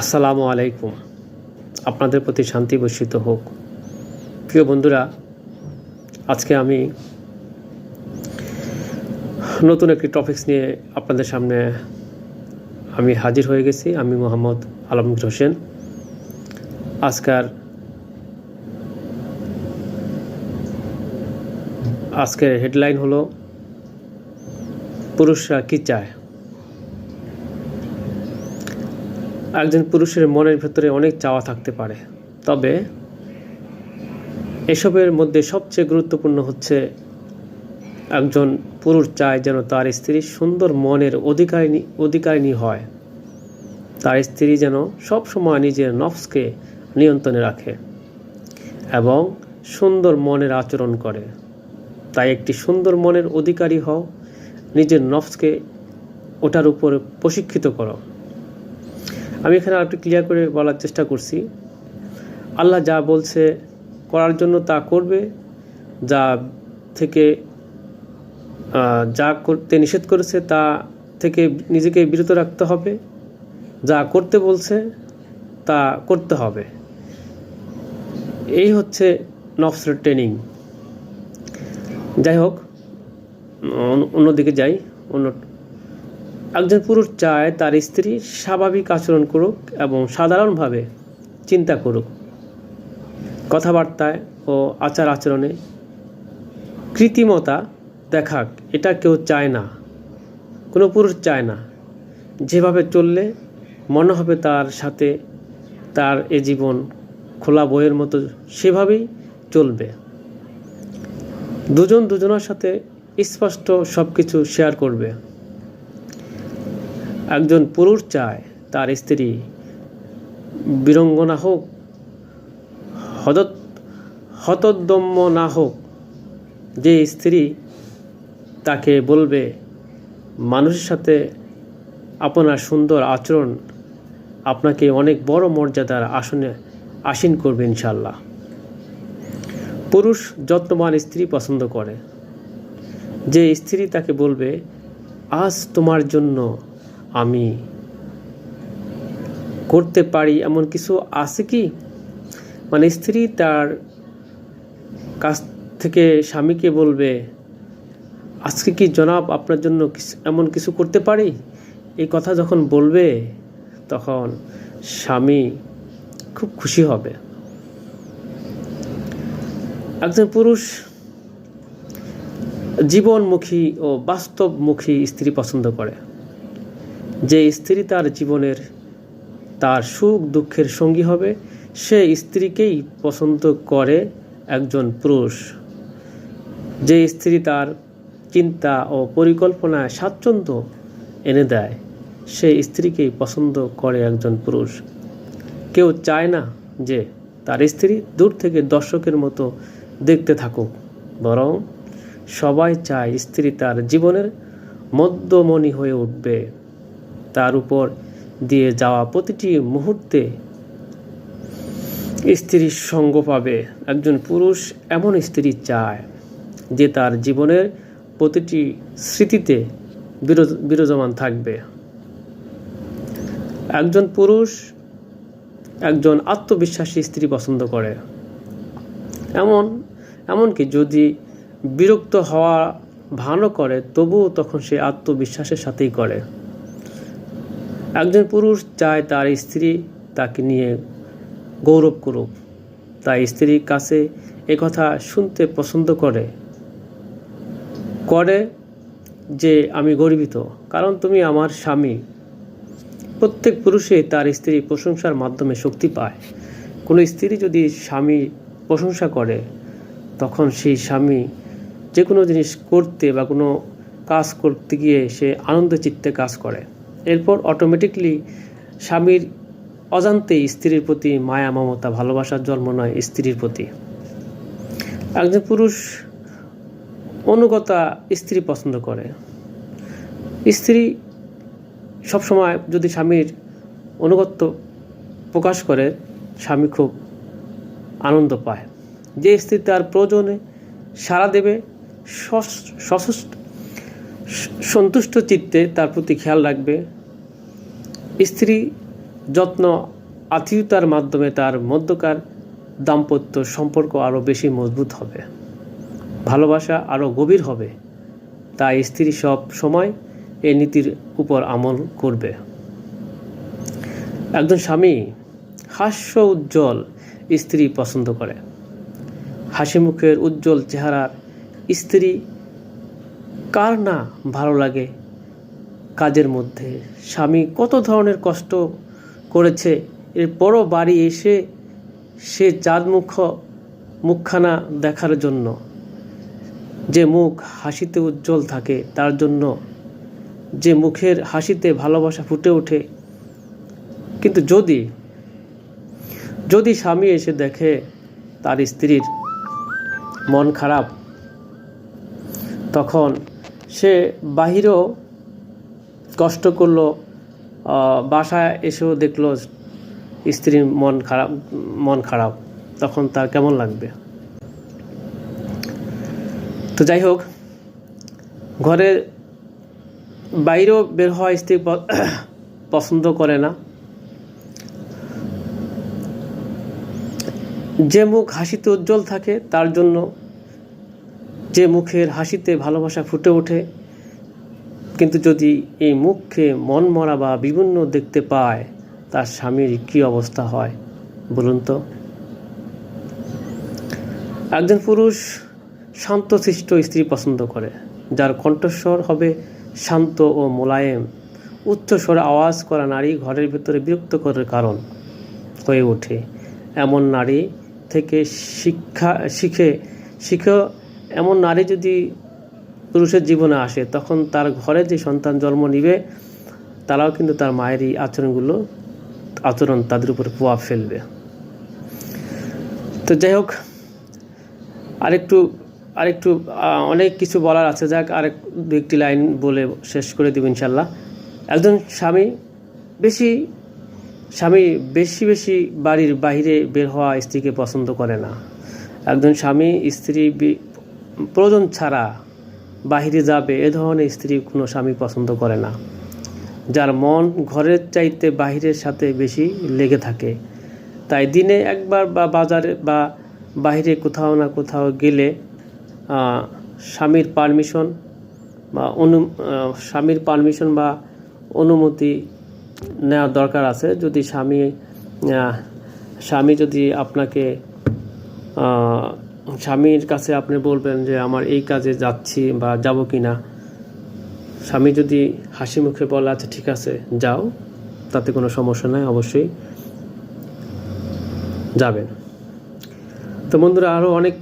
আসসালামু আলাইকুম। আপনাদের প্রতি শান্তি বর্ষিত হোক। প্রিয় বন্ধুরা, আজকে আমি নতুন একটি টপিকস নিয়ে আপনাদের সামনে আমি হাজির হয়ে গেছি। আমি মোহাম্মদ আলমগীর হোসেন। আজকার আজকের হেডলাইন হলো, পুরুষরা কী চায়? একজন পুরুষের মনের ভেতরে অনেক চাওয়া থাকতে পারে। তবে এসবের মধ্যে সবচেয়ে গুরুত্বপূর্ণ হচ্ছে একজন পুরুষ চায় যেন তার স্ত্রী সুন্দর মনের অধিকারিণী অধিকারিণী হয়। তার স্ত্রী যেন সব সময় নিজের নফসকে নিয়ন্ত্রণে রাখে এবং সুন্দর মনের আচরণ করে। তাই একটি সুন্দর মনের অধিকারী হও, নিজের নফসকে ওটার উপর প্রশিক্ষিত করো। আমি এখানে আরেকটু ক্লিয়ার করে বলার চেষ্টা করছি। আল্লাহ যা বলছে করার জন্য তা করবে, যা থেকে যা করতে নিষেধ করেছে তা থেকে নিজেকে বিরত রাখতে হবে। যা করতে বলছে তা করতে হবে। এই হচ্ছে নফসের ট্রেনিং যাই হোক, অন্য- অন্যদিকে যাই, অন্য একজন পুরুষ চায় তার স্ত্রী স্বাভাবিক আচরণ করুক এবং সাধারণভাবে চিন্তা করুক। কথাবার্তায় ও আচার আচরণে কৃত্রিমতা দেখাক, এটা কেউ চায় না। কোনো পুরুষ চায় না। যেভাবে চললে মনে হবে তার সাথে তার এ জীবন খোলা বইয়ের মতো সেভাবেই চলবে। দুজন দুজনের সাথে স্পষ্ট সব কিছু শেয়ার করবে। একজন পুরুষ চায়, তার স্ত্রী বীরঙ্গনা হোক হদত হতোদ্যম্য না হোক, যে স্ত্রী তাকে বলবে, মানুষের সাথে আপনার সুন্দর আচরণ আপনাকে অনেক বড় মর্যাদার আসনে, আসীন করবে ইনশাল্লাহ পুরুষ যত্নবান স্ত্রী পছন্দ করে। যে স্ত্রী তাকে বলবে, আজ তোমার জন্য আমি করতে পারি এমন কিছু আছে কি? মানে স্ত্রী তার কাছ থেকে স্বামীকে বলবে, আজকে কি জনাব আপনার জন্য এমন কিছু করতে পারি? এই কথা যখন বলবে, তখন স্বামী খুব খুশি হবে। একজন পুরুষ জীবনমুখী ও বাস্তবমুখী স্ত্রী পছন্দ করে। যে স্ত্রী তার জীবনের, তার সুখ দুঃখের সঙ্গী হবে, সে স্ত্রীকেই পছন্দ করে একজন পুরুষ। যে স্ত্রী তার চিন্তা ও পরিকল্পনায় স্বাচ্ছন্দ্য এনে দেয় সেই স্ত্রীকেই পছন্দ করে একজন পুরুষ। কেউ চায় না যে তার স্ত্রী দূর থেকে দর্শকের মতো দেখতে থাকুক, বরং সবাই চায় স্ত্রী তার জীবনের মধ্যমণি হয়ে উঠবে। তার উপর দিয়ে যাওয়া প্রতিটি মুহূর্তে স্ত্রীর সঙ্গ পাবে। একজন পুরুষ এমন স্ত্রী চায় যে তার জীবনের প্রতিটি স্মৃতিতে বিরজ- বিরাজমান থাকবে। একজন পুরুষ একজন আত্মবিশ্বাসী স্ত্রী পছন্দ করে। এমন, এমনকি যদি বিরক্ত হওয়া ভালো করে, তবুও তখন সে আত্মবিশ্বাসের সাথেই করে। একজন পুরুষ চায় তার স্ত্রী তাকে নিয়ে গৌরব করুক। তাই স্ত্রীর কাছে কথা শুনতে পছন্দ করে। করে যে, আমি গর্বিত, কারণ তুমি আমার স্বামী। প্রত্যেক পুরুষে তার স্ত্রী প্রশংসার মাধ্যমে শক্তি পায়। কোনো স্ত্রী যদি স্বামী প্রশংসা করে, তখন সেই স্বামী যে কোনো জিনিস করতে বা কোনো কাজ করতে গিয়ে সে আনন্দ চিত্তে কাজ করে। এরপর অটোমেটিকলি স্বামীর অজান্তেই স্ত্রীর প্রতি মায়া, মমতা, ভালোবাসার জন্ম নয়, স্ত্রীর প্রতি। একজন পুরুষ অনুগতা স্ত্রী পছন্দ করে। স্ত্রী সবসময় যদি স্বামীর অনুগত্য প্রকাশ করে, স্বামী খুব আনন্দ পায়। যে স্ত্রী তার প্রয়োজনে সাড়া দেবে সন্তুষ্ট চিত্তে তার প্রতি খেয়াল রাখবে। স্ত্রী যত্ন আত্মীয়তার মাধ্যমে তার মধ্যকার দাম্পত্য সম্পর্ক আরও বেশি মজবুত হবে। ভালোবাসা আরও গভীর হবে। তাই স্ত্রী সব সময় এই নীতির উপর আমল করবে। একজন স্বামী হাস্য উজ্জ্বল স্ত্রী পছন্দ করে। হাসি মুখের উজ্জ্বল চেহারার স্ত্রী কার না ভালো লাগে কাজের মধ্যে? স্বামী কত ধরনের কষ্ট করেছে? এর এরপরও বাড়ি এসে সে চাঁদ মুখ মুখখানা দেখার জন্য, যে মুখ হাসিতে উজ্জ্বল থাকে তার জন্য, যে মুখের হাসিতে ভালোবাসা ফুটে ওঠে। কিন্তু যদি যদি স্বামী এসে দেখে তার স্ত্রীর মন খারাপ, তখন সে বাহিরেও কষ্ট করল বাসায় এসেও দেখল স্ত্রীর মন খারাপ মন খারাপ। তখন তার কেমন লাগবে? তো যাই হোক, ঘরে বাইরেও বের হওয়া স্ত্রী পছন্দ করে না। যে মুখ হাসিতে উজ্জ্বল থাকে, তার জন্য যে মুখের হাসিতে ভালোবাসা ফুটে ওঠে, কিন্তু যদি এই মুখকে মন মরা বা বিভিন্ন দেখতে পায়, তার স্বামীর কী অবস্থা হয় বলুন তো? একজন পুরুষ শান্তশিষ্ট স্ত্রী পছন্দ করে, যার কণ্ঠস্বর হবে শান্ত ও মোলায়েম। উচ্চস্বরে আওয়াজ করা নারী ঘরের ভিতরে বিরক্তকরের কারণ হয়ে ওঠে। এমন নারী থেকে শিক্ষা শিখে শিখে এমন নারী যদি পুরুষের জীবনে আসে, তখন তার ঘরে যে সন্তান জন্ম নিবে, তারাও কিন্তু তার মায়ের এই আচরণগুলো, আচরণ তাদের উপরে প্রভাব ফেলবে। তো যাই হোক, আরেকটু আরেকটু অনেক কিছু বলার আছে, যাক, আরেক দু একটি লাইন বলে শেষ করে দেব ইনশাল্লাহ একজন স্বামী বেশি স্বামী বেশি বেশি বাড়ির বাইরে বের হওয়া স্ত্রীকে পছন্দ করে না। একজন স্বামী স্ত্রী প্রয়োজন ছাড়া বাহিরে যাবে, এ ধরনের স্ত্রী কোনো স্বামী পছন্দ করে না। যার মন ঘরের চাইতে বাহিরের সাথে বেশি লেগে থাকে। তাই দিনে একবার বা বাজারে বা বাইরে কোথাও না কোথাও গেলে স্বামীর পারমিশন বা অনু স্বামীর পারমিশন বা অনুমতি নেওয়ার দরকার আছে। যদি স্বামী স্বামী যদি আপনাকে স্বামীর কাছে আপনি বলবেন যে, আমার এই কাজে যাচ্ছি বা যাব কি না স্বামী যদি হাসি মুখে বলে আচ্ছা ঠিক আছে, যাও। তাতে কোনো সমস্যা নাই, অবশ্যই যাবেন। তো বন্ধুরা আরও অনেক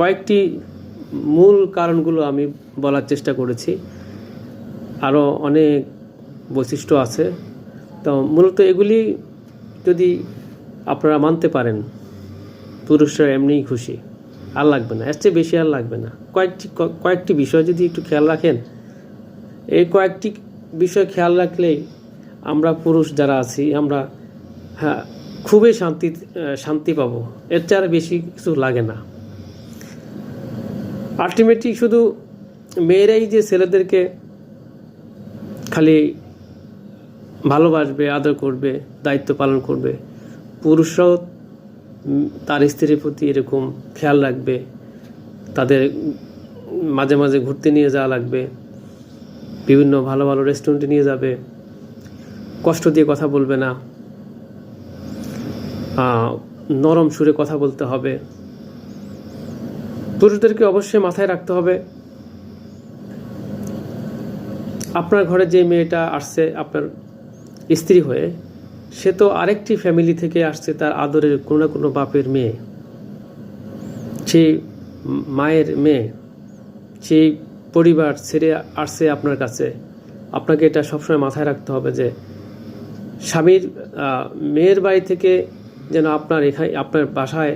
কয়েকটি মূল কারণগুলো আমি বলার চেষ্টা করেছি। আরও অনেক বৈশিষ্ট্য আছে। তো মূলত এগুলি যদি আপনারা মানতে পারেন পুরুষরা এমনিই খুশি। আর লাগবে না, এর চেয়ে বেশি আর লাগবে না। কয়েকটি কয়েকটি বিষয় যদি একটু খেয়াল রাখেন, এই কয়েকটি বিষয় খেয়াল রাখলেই আমরা পুরুষ যারা আছি, আমরা হ্যাঁ খুবই শান্তি শান্তি পাবো। এর চেয়ে আর বেশি কিছু লাগে না। আলটিমেটলি শুধু মেয়েরাই যে ছেলেদেরকে খালি ভালোবাসবে, আদর করবে, দায়িত্ব পালন করবে, পুরুষরাও তার স্ত্রীর প্রতি এরকম খেয়াল রাখবে, তাদের মাঝে মাঝে ঘুরতে নিয়ে যাওয়া লাগবে, বিভিন্ন ভালো ভালো রেস্টুরেন্টে নিয়ে যাবে, কষ্ট দিয়ে কথা বলবে না নরম সুরে কথা বলতে হবে। পুরুষদেরকে অবশ্যই মাথায় রাখতে হবে, আপনার ঘরে যে মেয়েটা আসছে, আপনার স্ত্রী হয়ে সে তো আরেকটি ফ্যামিলি থেকে আসছে, তার আদরের কোনো না কোনো বাপের মেয়ে। সেই মায়ের মেয়ে সেই পরিবার ছেড়ে আসছে আপনার কাছে, আপনাকে এটা সবসময় মাথায় রাখতে হবে যে স্বামীর মেয়ের বাড়ি থেকে যেন আপনার এখানে, আপনার বাসায়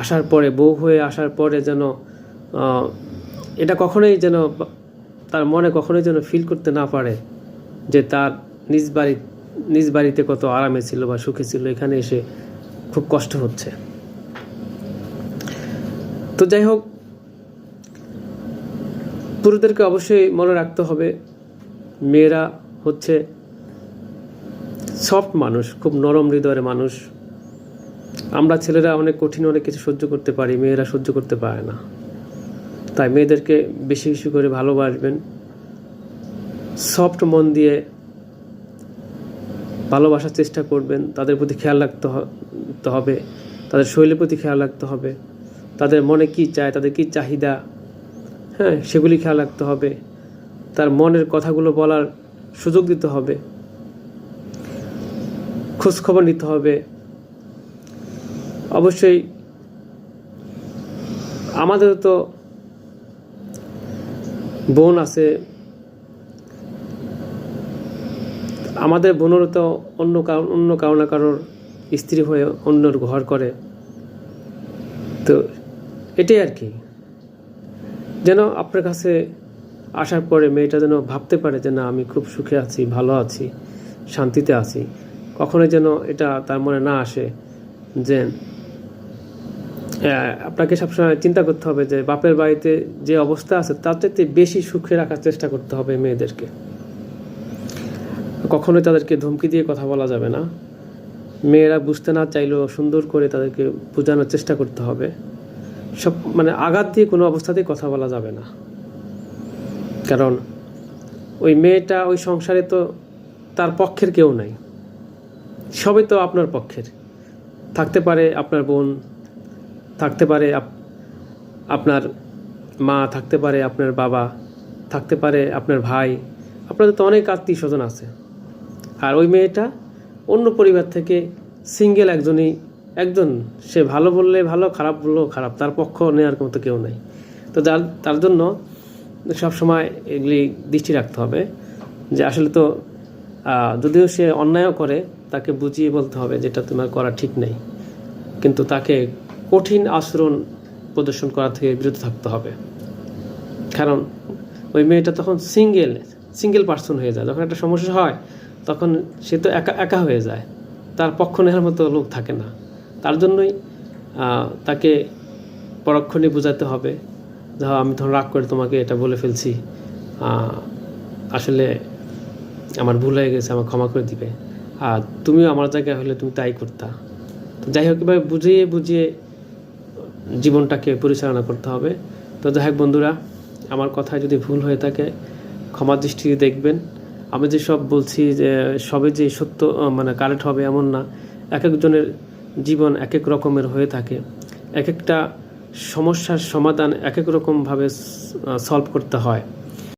আসার পরে, বউ হয়ে আসার পরে যেন এটা কখনোই যেন তার মনে কখনোই যেন ফিল করতে না পারে যে তার নিজ বাড়ি নিজ বাড়িতে কত আরামে ছিল বা সুখে ছিল, এখানে এসে খুব কষ্ট হচ্ছে। তো যাই হোক, পুরুষদেরকে অবশ্যই মনে রাখতে হবে, মেয়েরা হচ্ছে সফট মানুষ, খুব নরম হৃদয়ের মানুষ। আমরা ছেলেরা অনেক কঠিন, অনেক কিছু সহ্য করতে পারি, মেয়েরা সহ্য করতে পারে না। তাই মেয়েদেরকে বেশি বেশি করে ভালোবাসবেন। সফট মন দিয়ে ভালোবাসার চেষ্টা করবেন, তাদের প্রতি খেয়াল রাখতে হবে, তাদের শৈলীর প্রতি খেয়াল রাখতে হবে, তাদের মনে কি চায়, তাদের কি চাহিদা হ্যাঁ সেগুলি খেয়াল রাখতে হবে, তার মনের কথাগুলো বলার সুযোগ দিতে হবে, খোঁজখবর নিতে হবে। অবশ্যই আমাদের তো বোন আছে আমাদের বোনেরও তো অন্য কারণ, অন্য কারও না কারোর স্ত্রী হয়ে অন্যর ঘর করে। তো এটাই আর কি। যেন আপনার কাছে আসার পরে মেয়েটা যেন ভাবতে পারে যে, না, আমি খুব সুখে আছি, ভালো আছি, শান্তিতে আছি। কখনোই যেন এটা তার মনে না আসে যে আপনাকে সবসময় চিন্তা করতে হবে যে, বাপের বাড়িতে যে অবস্থা আছে, তার চাইতে বেশি সুখে রাখার চেষ্টা করতে হবে মেয়েদেরকে। কখনোই তাদেরকে ধমকি দিয়ে কথা বলা যাবে না। মেয়েরা বুঝতে না চাইলেও সুন্দর করে তাদেরকে বোঝানোর চেষ্টা করতে হবে। সব মানে আঘাত দিয়ে কোনো অবস্থাতেই কথা বলা যাবে না। কারণ ওই মেয়েটা, ওই সংসারে তো তার পক্ষের কেউ নাই। সবই তো আপনার পক্ষের। থাকতে পারে আপনার বোন, থাকতে পারে আপ- আপনার মা, থাকতে পারে আপনার বাবা, থাকতে পারে আপনার ভাই। আপনাদের তো অনেক আত্মীয় স্বজন আছে। আর ওই মেয়েটা অন্য পরিবার থেকে সিঙ্গেল একজনই, একজন সে ভালো বললে ভালো, খারাপ বললেও খারাপ, তার পক্ষ নেওয়ার মতো কেউ নেই। তো যার, তার জন্য সব সময় এগুলি দৃষ্টি রাখতে হবে যে আসলে তো যদিও সে অন্যায়ও করে, তাকে বুঝিয়ে বলতে হবে যেটা তোমার করা ঠিক নেই। কিন্তু তাকে কঠিন আচরণ প্রদর্শন করা থেকে বিরত থাকতে হবে। কারণ ওই মেয়েটা তখন সিঙ্গেল সিঙ্গেল পার্সন হয়ে যায়। যখন একটা সমস্যা হয় তখন সে তো একা একা হয়ে যায়। তার পক্ষ নেওয়ার মতো লোক থাকে না। তার জন্যই তাকে পরক্ষণে বোঝাতে হবে ধরো আমি তখন রাগ করে তোমাকে এটা বলে ফেলছি। আসলে আমার ভুল হয়ে গেছে আমার ক্ষমা করে দিবে। আর তুমিও আমার জায়গায় হলে তুমি তাই করতা। তো যাই হোক, এভাবে বুঝিয়ে বুঝিয়ে জীবনটাকে পরিচালনা করতে হবে। তো যাই হোক বন্ধুরা, আমার কথায় যদি ভুল হয়ে থাকে, ক্ষমা দৃষ্টি দেখবেন। আমি যে সব বলছি যে সবে যে সত্য মানে কারেক্ট হবে এমন না। এক একজনের জীবন এক এক রকমের হয়ে থাকে। এক একটা সমস্যার সমাধান এক এক রকমভাবে সলভ করতে হয়।